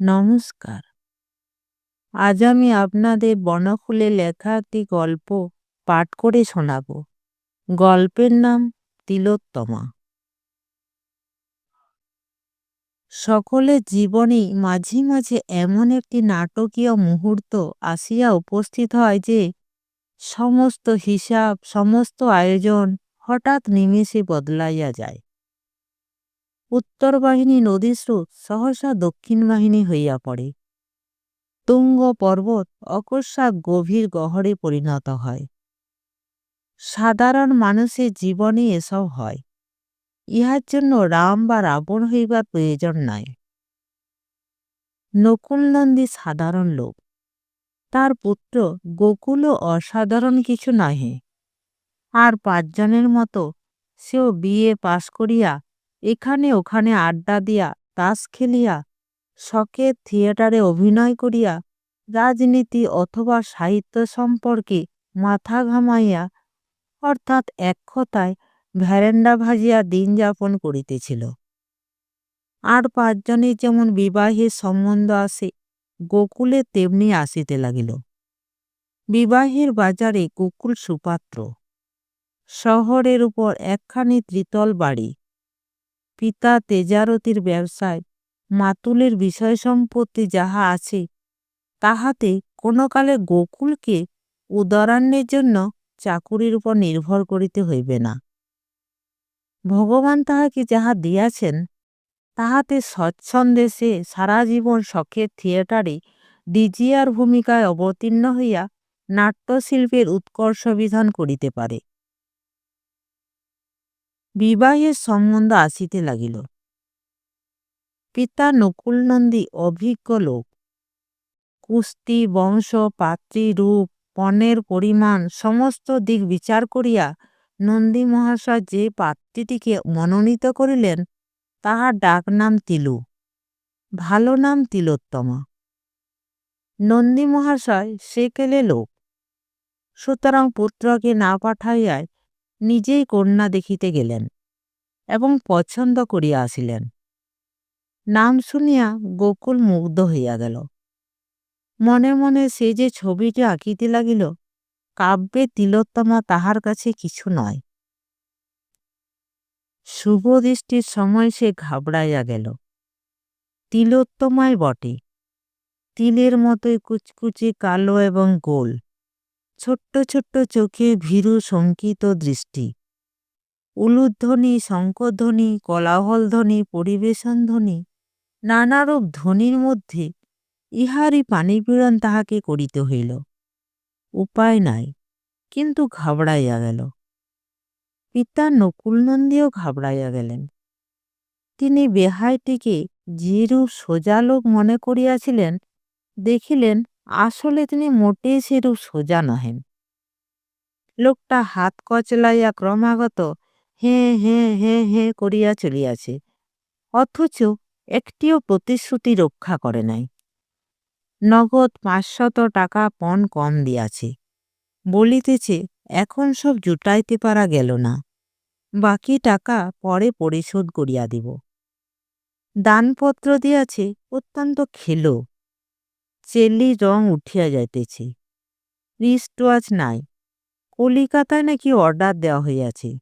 নমস্কার। আজ আমি আপনাদের বনফুলে লেখা একটি গল্প পাঠ করে শোনাব। গল্পের নাম তিলোত্তমা। সকলের জীবনে মাঝে মাঝে এমন একটি নাটকীয় মুহূর্ত আসিয়া উপস্থিত হয় যে, সমস্ত হিসাব, সমস্ত আয়োজন হঠাৎ নিমেষে বদলাইয়া যায়। উত্তর বাহিনী নদী স্রোত সহসা দক্ষিণ বাহিনী হইয়া পড়ে। তুঙ্গ পর্বত অকস্মাৎ গভীর গহরে পরিণত হয়। সাধারণ মানুষের জীবনে এসব হয়। ইহার জন্য রাম বা রাবণ হইবার প্রয়োজন নাই। নকুলনন্দী সাধারণ লোক। তার পুত্র গোকুলও অসাধারণ কিছু নহে। আর পাঁচজনের মতো সেও বিয়ে পাশ করিয়া এখানে ওখানে আড্ডা দিয়া, তাস খেলিয়া শখের থিয়েটারে অভিনয় করিয়া, রাজনীতি অথবা সাহিত্য সম্পর্কে মাথা ঘামাইয়া, অর্থাৎ এক কথায় ভ্যারেন্ডা ভাজিয়া দিন যাপন করিতেছিল। আর পাঁচজনের যেমন বিবাহের সম্বন্ধ আসে গোকুলে তেমনি আসিতে লাগিল। বিবাহের বাজারে গোকুল সুপাত্র। শহরের উপর একখানি ত্রিতল বাড়ি। পিতা তেজারতির ব্যবসায় মাতুলের বিষয় সম্পত্তি যাহা আছে, তাহাতে কোনো কালে গোকুলকে উদারান্যের জন্য চাকুরির উপর নির্ভর করিতে হইবে না। ভগবান তাহাকে যাহা দিয়াছেন, তাহাতে স্বচ্ছন্দে সে সারা জীবন শখের থিয়েটারে ডিজিয়ার ভূমিকায় অবতীর্ণ হইয়া নাট্যশিল্পের উৎকর্ষ বিধান করিতে পারে। বিবাহের সম্বন্ধ আসিতে লাগিল। পিতা নকুলনন্দী অভিজ্ঞ লোক। কুস্তি, বংশ, পাত্রী রূপ, পণের পরিমাণ, সমস্ত দিক বিচার করিয়া নন্দী মহাশয় যে পাত্রীটিকে মনোনীত করিলেন, তাহার ডাক নাম তিলু, ভালো নাম তিলোত্তমা। নন্দী মহাশয় সে কেলে লোক। সুতরাং পুত্রকে না পাঠাইয়ায় নিজেই কন্যা দেখিতে গেলেন এবং পছন্দ করিয়া আসিলেন। নাম শুনিয়া গোকুল মুগ্ধ হইয়া গেল। মনে মনে সে যে ছবিটি আঁকিতে লাগিল, কাব্যে তিলোত্তমা তাহার কাছে কিছু নয়। শুভ দৃষ্টির সময় সে ঘাবড়াইয়া গেল। তিলোত্তমায় বটে। তিলের মতোই কুচকুচে কালো এবং গোল। ছোট্ট ছোট্ট চোখে ভীরু শঙ্কিত দৃষ্টি। উলুধ্বনি, শঙ্কধ্বনি, কোলাহলধ্বনি পরিবেশন ধ্বনি নানারূপ ধ্বনির মধ্যে ইহারই পানিপীড়ন তাহাকে করিতে হইল। উপায় নাই, কিন্তু ঘাবড়াইয়া গেল। পিতা নকুলনন্দীও ঘাবড়াইয়া গেলেন। তিনি বেহাইটিকে যেরূপ সোজালোক মনে করিয়াছিলেন, দেখিলেন আসলে তিনি মোটেই সেরূপ সোজা নহেন। লোকটা হাত কচলাইয়া ক্রমাগত হে হে হে হে করিয়া চলিয়াছে, অথচ একটিও প্রতিশ্রুতি রক্ষা করে নাই। নগদ পাঁচশত টাকা পণ কম দিয়াছে, বলিতেছে, এখন সব জুটাইতে পারা গেল না, বাকি টাকা পরে পরিশোধ করিয়া দিব। দানপত্র দিয়াছে, অত্যন্ত খেলো। চেলি রং উঠিয়া যাইতেছে। রিস্ট ওয়াচ নাই। কলিকাতায় নাকি অর্ডার দেওয়া হইয়াছে।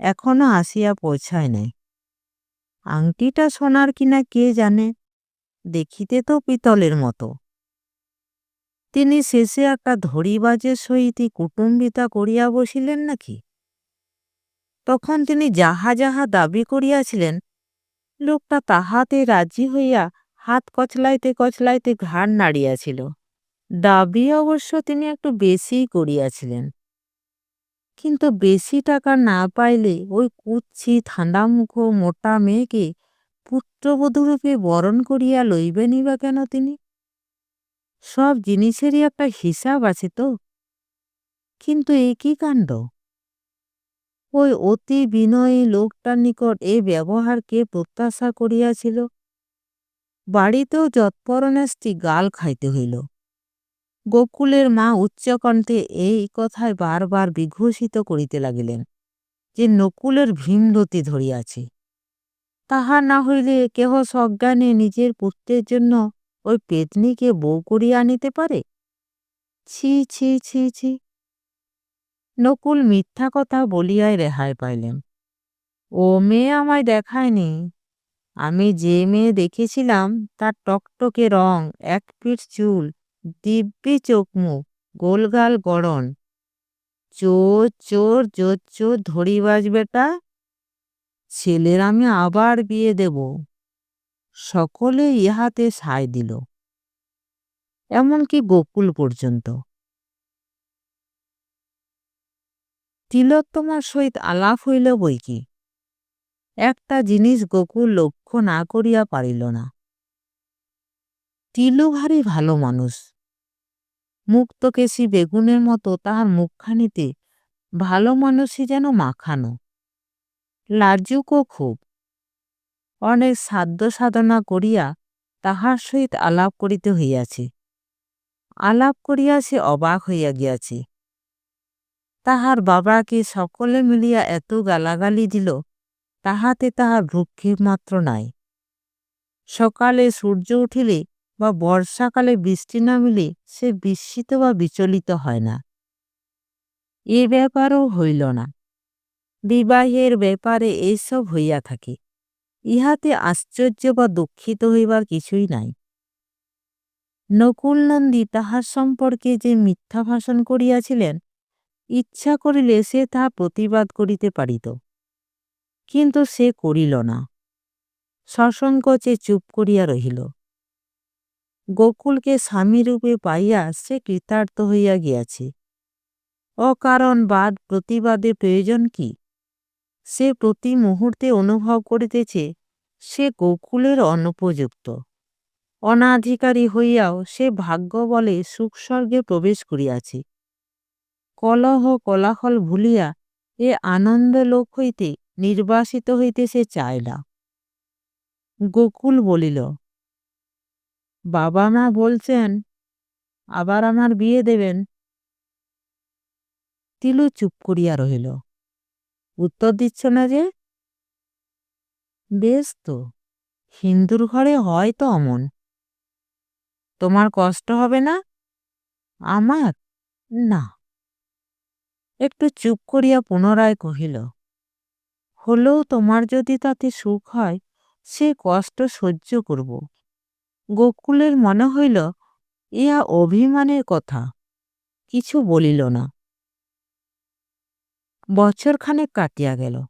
এখনও আসিয়া পৌঁছায় নাই। আংটিটা সোনার কিনা কে জানে? দেখিতে তো পিতলের মতো। তিনি শেষে একটা ধরিবাজের সহিত কুটুম্বিতা করিয়া বসিলেন নাকি? তখন তিনি যাহা যাহা দাবি করিয়াছিলেন, লোকটা তাহাতে রাজি হইয়া হাত কচলাইতে কচলাইতে ঘাড় নাড়িয়াছিল। দাবি অবশ্য তিনি একটু বেশিই করিয়াছিলেন। কিন্তু বেশি টাকা না পাইলে ওই কুচ্ছি ঠান্ডামুখ মোটা মেয়েকে পুত্রবধূরূপে বরণ করিয়া লইবেনই বা কেন তিনি? সব জিনিসেরই একটা হিসাব আছে তো। কিন্তু এ কি কাণ্ড? ওই অতি বিনয়ী লোকটার নিকট এ ব্যবহারকে প্রত্যাশা করিয়াছিল? বাড়িতেও যৎপরণাস্তি গাল খাইতে হইল। গোকুলের মা উচ্চকণ্ঠে এই কথায় বারবার বিঘোষিত করিতে লাগিলেন যে নকুলের ভীমরতি ধরিয়াছে। তাহা না হইলে কেহ সজ্ঞানে নিজের পুত্রের জন্য ওই পেতনিকে বউ করিয়া আনিতে পারে? ছি ছি ছি ছি। নকুল মিথ্যা কথা বলিয়াই রেহাই পাইলেন। ও মেয়ে আমায় দেখায়নি। আমি যে মেয়ে দেখেছিলাম, তার টকটকে রং, এক পিঠ চুল, দিব্যি চোখ মুখ গোলগাল গড়ন। চোর চোর, জোর, চোর ধরিবাজ বেটা। ছেলের আমি আবার বিয়ে দেব। সকলে ইহাতে সায় দিল। এমনকি গোকুল পর্যন্ত। তিলোত্তমার সহিত আলাপ হইল বই কি? একটা জিনিস গোকুল লক্ষ্য না করিয়া পারিল না। তিলু ভারী ভালো মানুষ। মুক্তকেশী বেগুনের মতো তাহার মুখখানিতে ভালো মানুষই যেন মাখানো। লাজুকও খুব। অনেক সাধ্য সাধনা করিয়া তাহার সহিত আলাপ করিতে হইয়াছে। আলাপ করিয়া সে অবাক হইয়া গিয়াছে। তাহার বাবাকে সকলে মিলিয়া এত গালাগালি দিল তাহাতে তাহার ভ্রুক্ষেপ মাত্র নাই। সকালে সূর্য উঠিলে বা বর্ষাকালে বৃষ্টি নামিলে সে বিস্মিত বা বিচলিত হয় না। এ ব্যাপারও হইল না। বিবাহের ব্যাপারে এইসব হইয়া থাকে। ইহাতে আশ্চর্য বা দুঃখিত হইবার কিছুই নাই। নকুলনন্দী তাহার সম্পর্কে যে মিথ্যা ভাষণ করিয়াছিলেন, ইচ্ছা করিলে সে তাহা প্রতিবাদ করিতে পারিত। কিন্তু সে করিল না। সসংকোচে চুপ করিয়া রহিল। গোকুলকে স্বামীরূপে পাইয়া সে কৃতার্থ হইয়া গিয়াছে। অকারণ বাদ প্রতিবাদে প্রয়োজন কি? সে প্রতি মুহূর্তে অনুভব করিতেছে, সে গোকুলের অনুপযুক্ত। অনাধিকারী হইয়াও সে ভাগ্য বলে সুখস্বর্গে প্রবেশ করিয়াছে। কলহ কলাহল ভুলিয়া এ আনন্দ লোক হইতে নির্বাসিত হইতে সে চায় না। গোকুল বলিল, বাবা মা বলছেন, আবার আমার বিয়ে দেবেন। তিলু চুপ করিয়া রহিল। উত্তর দিচ্ছ না যে? বেশ তো, হিন্দুর ঘরে হয় তো অমন। তোমার কষ্ট হবে না? আমার? না। একটু চুপ করিয়া পুনরায় কহিল হলেও তোমার যদি তাতে সুখ হয়, সে কষ্ট সহ্য করব। গোকুলের মনে হইল, ইহা অভিমানের কথা। কিছু বলিল না। বছরখানেক কাটিয়া গেল।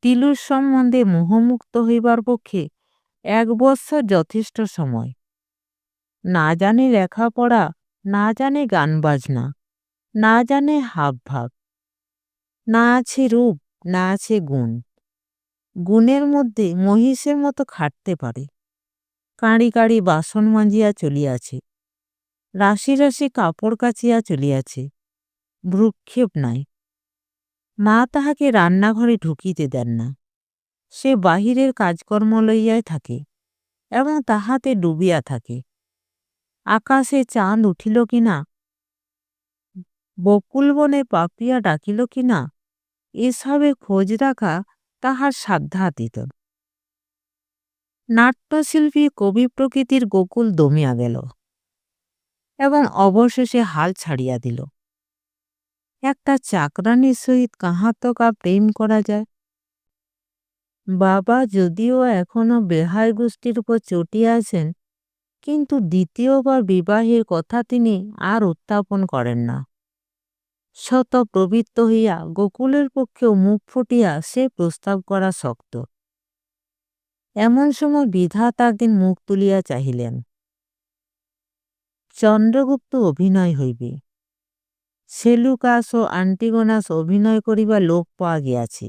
তিলুর সম্বন্ধে মোহমুক্ত হইবার পক্ষে এক বৎসর যথেষ্ট সময়। না জানে লেখাপড়া, না জানে গান বাজনা, না জানে হাব ভাব না আছে রূপ। না আছে গুণ। গুণের মধ্যে মহিষের মতো খাটতে পারে। কাঁড়ি কাঁড়ি বাসন মাঞ্জিয়া চলিয়াছে। রাশি রাশি কাপড় কাচিয়া চলিয়াছে। ভ্রুক্ষেপ নাই। মা তাহাকে রান্নাঘরে ঢুকিতে দেন না। সে বাহিরের কাজকর্ম লইয়াই থাকে এবং তাহাতে ডুবিয়া থাকে। আকাশে চাঁদ উঠিল কিনা? বকুল বনে পাপিয়া ডাকিল কিনা? এসবে খোঁজ রাখা তাহার সাধ্যাতীত। নাট্যশিল্পী কবি প্রকৃতির গোকুল দমিয়া গেল এবং অবশেষে হাল ছাড়িয়া দিল। একটা চাকরানির সহিত কাহাতকা প্রেম করা যায়? বাবা যদিও এখনও বেহাই গোষ্ঠীর উপর চটিয়া আছেন, কিন্তু দ্বিতীয়বার বিবাহের কথা তিনি আর উত্থাপন করেন না। শত প্রবৃত্ত হইয়া গোকুলের পক্ষেও মুখ ফুটিয়া সে প্রস্তাব করা শক্ত। এমন সময় বিধাতা একদিন মুখ তুলিয়া চাহিলেন, চন্দ্রগুপ্ত অভিনয় হইবে। সেলুকাস ও আন্টিগোনাস অভিনয় করিবার লোক পাওয়া গিয়াছে,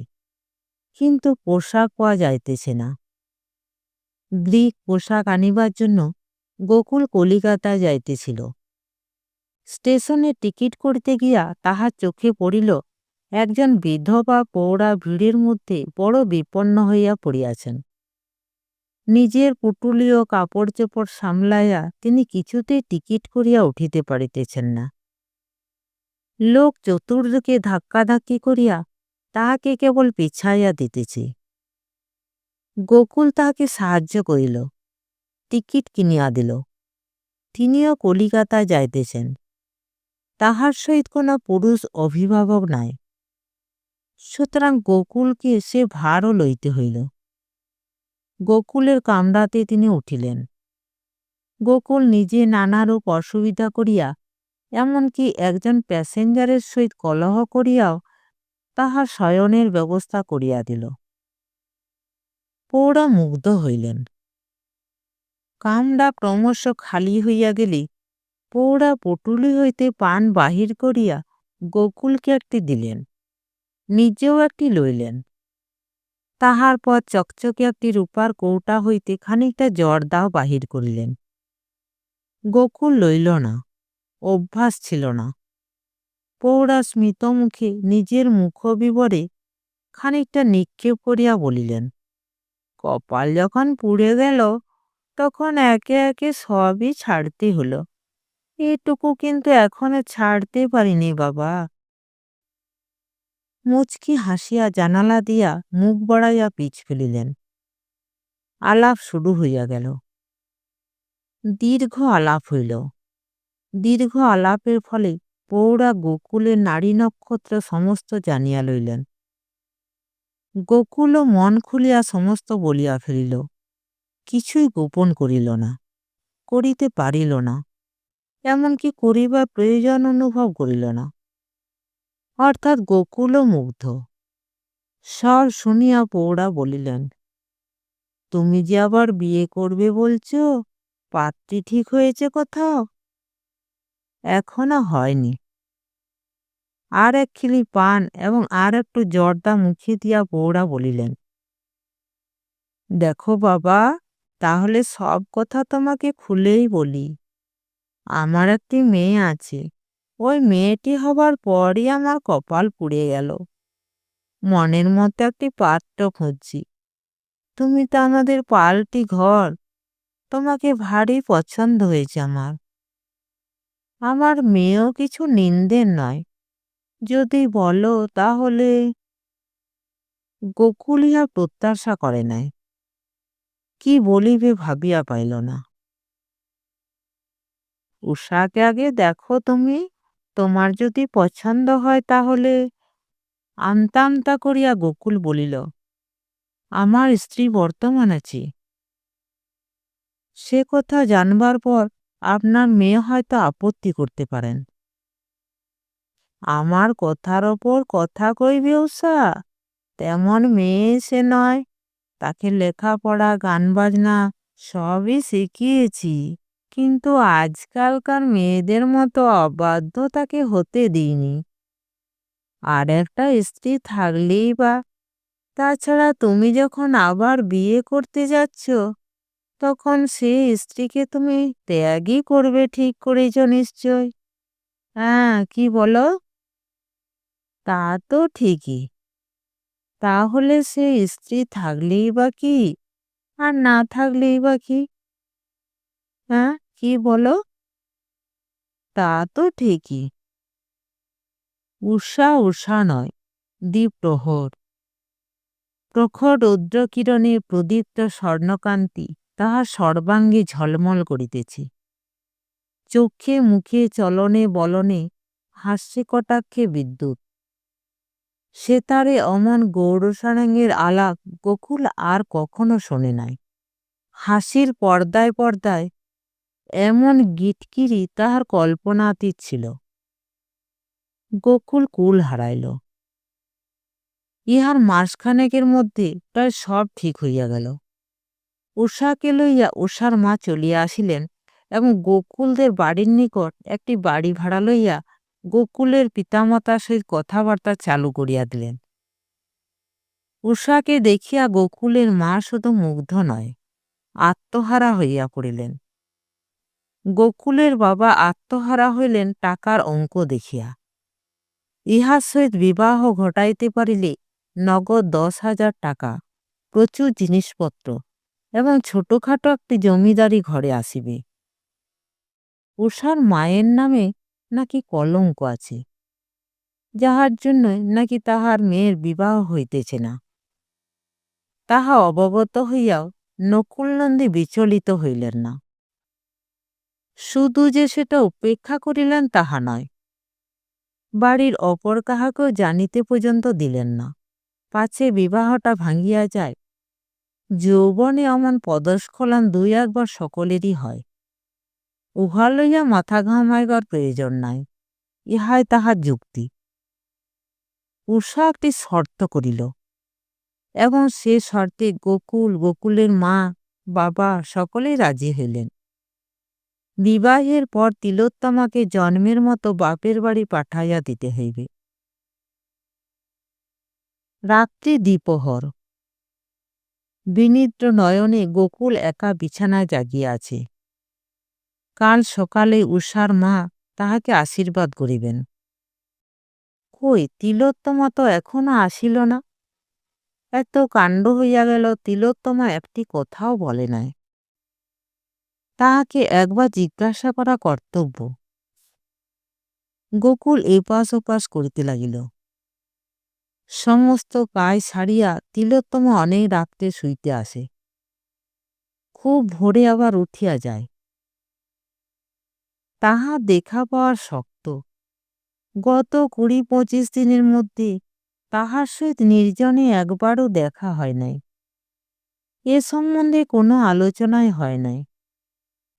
কিন্তু পোশাক পাওয়া যাইতেছে না। গ্রিক পোশাক আনিবার জন্য গোকুল কলিকাতা যাইতেছিল। স্টেশনে টিকিট করিতে গিয়া তাহার চোখে পড়িল, একজন বিধবা পৌড়া ভিড়ের মধ্যে বড় বিপন্ন হইয়া পড়িয়াছেন। নিজের পুটুলীয় কাপড় চোপড় সামলাইয়া তিনি কিছুতেই টিকিট করিয়া উঠিতে পারিতেছেন না। লোক চতুর্দিকে ধাক্কাধাক্কি করিয়া তাহাকে কেবল পিছাইয়া দিতেছে। গোকুল তাহাকে সাহায্য করিল, টিকিট কিনিয়া দিল। তিনিও কলিকাতায় যাইতেছেন। তাহার সহিত কোনো পুরুষ অভিভাবক নাই। সুতরাং গোকুলকে সে ভারও লইতে হইল। গোকুলের কামড়াতে তিনি উঠিলেন। গোকুল নিজে নানারূপ অসুবিধা করিয়া, এমনকি একজন প্যাসেঞ্জারের সহিত কলহ করিয়াও তাহার শয়নের ব্যবস্থা করিয়া দিল। পৌরা মুগ্ধ হইলেন। কামড়া ক্রমশ খালি হইয়া গেলে পৌরা পটুলি হইতে পান বাহির করিয়া গোকুলকে একটি দিলেন, নিজেও একটি লইলেন। তাহার পর চকচকে একটি রূপার কৌটা হইতে খানিকটা জর্দাও বাহির করিলেন। গোকুল লইল না, অভ্যাস ছিল না। পৌরা স্মিত মুখে নিজের মুখবিবরে খানিকটা নিক্ষেপ করিয়া বলিলেন, কপাল যখন পুড়ে গেল, তখন একে একে সবই ছাড়তে হলো। এটুকু কিন্তু এখনও ছাড়তে পারিনি বাবা। মুচকি হাসিয়া জানালা দিয়া মুখ বাড়াইয়া পিছ ফেলিলেন। আলাপ শুরু হইয়া গেল। দীর্ঘ আলাপ হইল। দীর্ঘ আলাপের ফলে পৌরা গোকুলের নারী নক্ষত্র সমস্ত জানিয়া লইলেন। গোকুলও মন খুলিয়া সমস্ত বলিয়া ফেলিল। কিছুই গোপন করিল না, করিতে পারিল না। এমনকি করিবার প্রয়োজন অনুভব করিল না। অর্থাৎ গোকুলও মুগ্ধ। স্বর শুনিয়া পৌড়া বলিলেন, তুমি যে আবার বিয়ে করবে বলছ, পাত্রী ঠিক হয়েছে কোথাও? এখনও হয়নি। আর এক খিলি পান এবং আর একটু জর্দা মুখে দিয়া পৌড়া বলিলেন, দেখো বাবা, তাহলে সব কথা তোমাকে খুলেই বলি। আমার একটি মেয়ে আছে। ওই মেয়েটি হবার পরই আমার কপাল পুড়ে গেল। মনের মতো একটি পাত্র খুঁজছি। তুমি তো আমাদের পাল্টি ঘর। তোমাকে ভারী পছন্দ হয়েছে আমার। আমার মেয়েও কিছু নিন্দের নয়। যদি বলো তাহলে গোকুলিয়া প্রত্যাশা করে নাই। কি বলিবে ভাবিয়া পাইল না। উষাকে আগে দেখো তুমি। তোমার যদি পছন্দ হয় তাহলে আমতা আমতা করিয়া গোকুল বলিল, আমার স্ত্রী বর্তমান আছে। সে কথা জানবার পর আপনার মেয়ে হয়তো আপত্তি করতে পারেন। আমার কথার ওপর কথা কইবে উষা, তেমন মেয়ে সে নয়। তাকে লেখাপড়া, গান বাজনা সবই শিখিয়েছি। কিন্তু আজকালকার মেয়েদের মতো অবাধ্য তাকে হতে দিইনি। আর একটা স্ত্রী থাকলেই বা, তাছাড়া তুমি যখন আবার বিয়ে করতে যাচ্ছ, তখন সে স্ত্রীকে তুমি ত্যাগই করবে ঠিক করেছ নিশ্চয়। হ্যাঁ কি বলো? তা তো ঠিকই। তাহলে সে স্ত্রী থাকলেই বা কি? আর না থাকলেই বা কি? হ্যাঁ? কি বলো? তা তো ঠিকই। উষা উষা নয় দ্বীপ্রহর প্রখর রৌদ্রকিরণে প্রদীপ্ত স্বর্ণকান্তি তাহা সর্বাঙ্গে ঝলমল করিতেছে। চোখে মুখে চলনে বলনে হাস্যে কটাক্ষে বিদ্যুৎ। সেতারে অমন গৌরসারাঙ্গের আলাপ গোকুল আর কখনো শোনে নাই। হাসির পর্দায় পর্দায় এমন গিটকিরি তাহার কল্পনাতীত ছিল। গোকুল কুল হারাইল। ইহার মাসখানেকের মধ্যে প্রায় সব ঠিক হইয়া গেল। উষাকে লইয়া উষার মা চলিয়া আসিলেন এবং গোকুলদের বাড়ির নিকট একটি বাড়ি ভাড়া লইয়া গোকুলের পিতামাতার সহিত কথাবার্তা চালু করিয়া দিলেন। উষাকে দেখিয়া গোকুলের মা শুধু মুগ্ধ নয়, আত্মহারা হইয়া পড়িলেন। গোকুলের বাবা আত্মহারা হইলেন টাকার অঙ্ক দেখিয়া। ইহার সহিত বিবাহ ঘটাইতে পারিলে নগদ দশ হাজার টাকা, প্রচুর জিনিসপত্র এবং ছোটখাটো একটি জমিদারি ঘরে আসিবে। উষার মায়ের নামে নাকি কলঙ্ক আছে, যাহার জন্য নাকি তাহার মেয়ের বিবাহ হইতেছে না। তাহা অবগত হইয়াও নকুলনন্দী বিচলিত হইলেন না। শুধু যে সেটা উপেক্ষা করিলেন তাহা নয়। বাড়ির অপর কাহাকেও জানিতে পর্যন্ত দিলেন না। পাছে বিবাহটা ভাঙ্গিয়া যায়। যৌবনে অমন পদস্খলন দুই একবার সকলেরই হয়। উহা লইয়া মাথা ঘামাইবার প্রয়োজন নাই। ইহাই তাহার যুক্তি। উষা একটি শর্ত করিল। এবং সে শর্তে গোকুল, গোকুলের মা, বাবা সকলেই রাজি হইলেন। বিবাহের পর তিলোত্তমাকে জন্মের মতো বাপের বাড়ি পাঠাইয়া দিতে হইবে। রাত্রি দ্বিপহর বিনিদ্র নয়নে গোকুল একা বিছানায় জাগিয়া আছে। কাল সকালে উষার মা তাহাকে আশীর্বাদ করিবেন। কই, তিলোত্তমা তো এখনও আসিল না? এত কাণ্ড হইয়া গেল, তিলোত্তমা একটি কথাও বলে নাই। তাহাকে একবার জিজ্ঞাসা করা কর্তব্য। গোকুল এপাশ ওপাশ করিতে লাগিল। সমস্ত কায় ছাড়িয়া তিলোত্তম অনেক রাত্রে শুইতে আসে। খুব ভোরে আবার উঠিয়া যায়। তাহা দেখা পাওয়ার শক্ত। গত কুড়ি পঁচিশ দিনের মধ্যে তাহার সহিত নির্জনে একবারও দেখা হয় নাই। এ সম্বন্ধে কোনো আলোচনাই হয় নাই।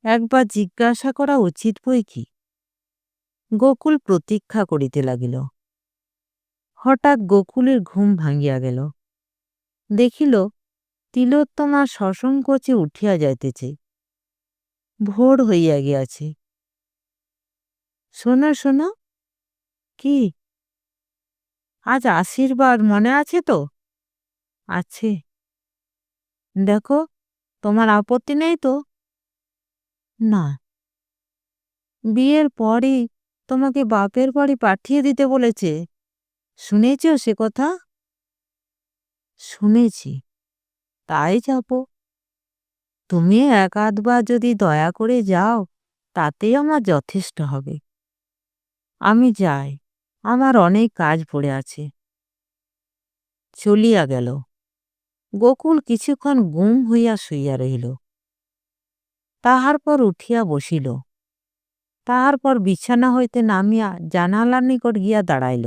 একবার জিজ্ঞাসা করা উচিত বই কি? গোকুল প্রতীক্ষা করিতে লাগিল। হঠাৎ গোকুলের ঘুম ভাঙিয়া গেল। দেখিল তিলোত্তমা সসংকোচে উঠিয়া যাইতেছে। ভোর হইয়া গিয়াছে। শোনো শোনো কি? আজ আশীর্বাদ মনে আছে তো? আছে। দেখো, তোমার আপত্তি নেই তো? না। বিয়ের পরই তোমাকে বাপের বাড়ি পাঠিয়ে দিতে বলেছে। শুনেছ সে কথা? শুনেছি। তাই যাব। তুমি এক আধবার যদি দয়া করে যাও, তাতেই আমার যথেষ্ট হবে। আমি যাই, আমার অনেক কাজ পড়ে আছে। চলিয়া গেল। গোকুল কিছুক্ষণ গুম হইয়া শুইয়া রহিল। তাহার পর উঠিয়া বসিল। তাহার পর বিছানা হইতে নামিয়া জানালার নিকট গিয়া দাঁড়াইল।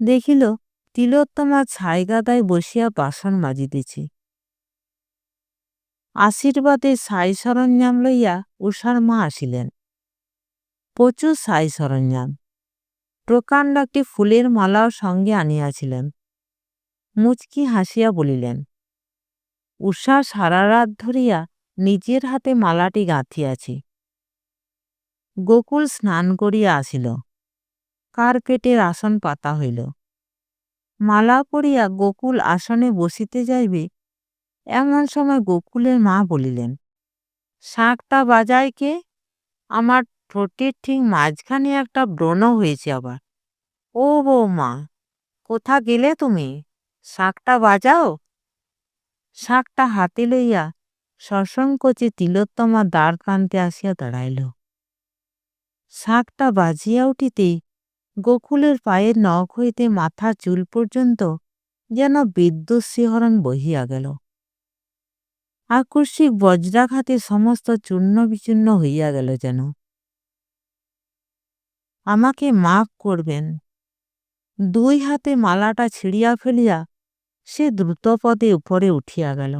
দেখিল, তিলোত্তমা ছাইগাদায় বসিয়া বাসন মাজিতেছে। আশীর্বাদে সাই সরঞ্জাম লইয়া উষার মা আসিলেন। প্রচুর সাই সরঞ্জাম। প্রকাণ্ড একটি ফুলের মালাও সঙ্গে আনিয়াছিলেন। মুচকি হাসিয়া বলিলেন উষা সারা রাত ধরিয়া নিজের হাতে মালাটি গাঁথিয়াছি। গোকুল স্নান করিয়া আসিল। কার্পেটের আসন পাতা হইল। মালা পরিয়া গোকুল আসনে বসিতে যাইবে, এমন সময় গোকুলের মা বলিলেন শাঁখটা বাজায় কে? আমার ঠোঁটের ঠিক মাঝখানে একটা ব্রণ হয়েছে আবার। ও বৌমা, কোথা গেলে তুমি? শাঁখটা বাজাও? শাঁখটা হাতে লইয়া সসংকোচে তিলোত্তমা দ্বার প্রান্তে আসিয়া দাঁড়াইল। শাঁখটা বাজিয়া উঠিতে গোকুলের পায়ের নখ হইতে মাথা চুল পর্যন্ত যেন বিদ্যুৎ শিহরণ বহিয়া গেল। আকস্মিক বজ্রাঘাতে সমস্ত চূর্ণ বিচূর্ণ হইয়া গেল যেন। আমাকে মাফ করবেন। দুই হাতে মালাটা ছিঁড়িয়া ফেলিয়া সে দ্রুতপদে উপরে উঠিয়া গেল।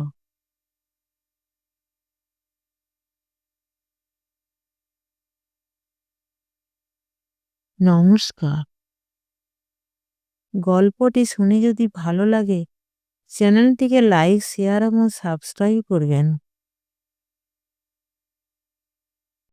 নমস্কার। গল্পটি শুনে যদি ভালো লাগে চ্যানেলটিকে লাইক শেয়ার এবং সাবস্ক্রাইব করবেন।